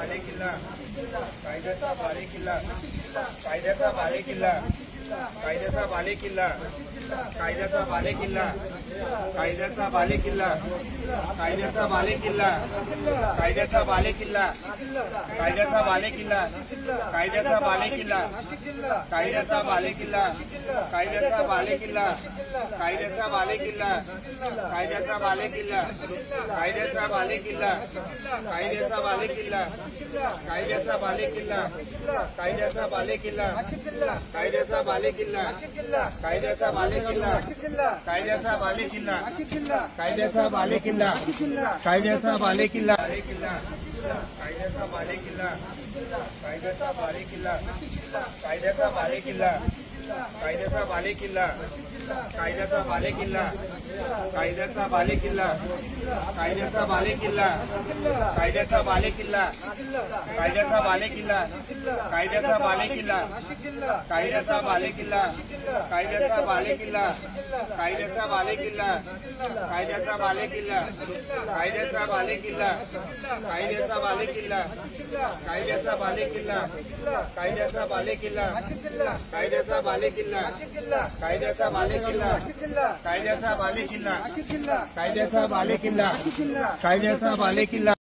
बालेकिल्ला कायद्याचा बालेकिल्ला कायद्याचा बालेकिल्ला कायद्याचा बालेकिल्ला कायद्याचा बाले किल्ला कायद्याचा बालेकिल्ला कायद्याचा बालेकिल्ला कायद्याचा बालेकिल्ला कायद्याचा बालेकिल्ला कायद्याचा बालेकिल्ला कायद्याचा बालेकिल्ला कायद्याचा बालेकिल्ला कायद्याचा बालेकिल्ला कायद्याचा बाले किल्ला कायद्याचा बालेकिल्ला कायद्याचा बालेकिल्ला कायद्याचा बालेकिल्ला कायद्याचा बाले किल्ला कायद्याचा बालेकिल्ला कायद्याचा बालेकिल्ला कायद्याचा बालेकिल्ला कायद्याचा बालेकिल्ला कायद्याचा बालेकिल्ला बालेकिल्ला कायद्याचा बालेकिल्ला कायद्याचा बालेकिल्ला कायद्याचा बालेकिल्ला कायद्याचा बालेकिल्ला कायद्याचा बालेकिल्ला कायद्याचा बालेकिल्ला कायद्याचा बालेकिल्ला कायद्याचा बालेकिल्ला कायद्याचा बालेकिल्ला कायद्याचा बालेकिल्ला कायद्याचा बालेकिल्ला कायद्याचा बालेकिल्ला कायद्याचा बालेकिल्ला कायद्याचा बालेकिल्ला कायद्याचा बालेकिल्ला कायद्याचा बालेकिल्ला कायद्याचा बालेकिल्ला कायद्याचा बालेकिल्ला कायद्याचा बालेकिल्ला कायद्याचा बालेकिल्ला कायद्याचा बालेकिल्ला कायद्याचा बालेकिल्ला कायद्याचा बालेकिल्ला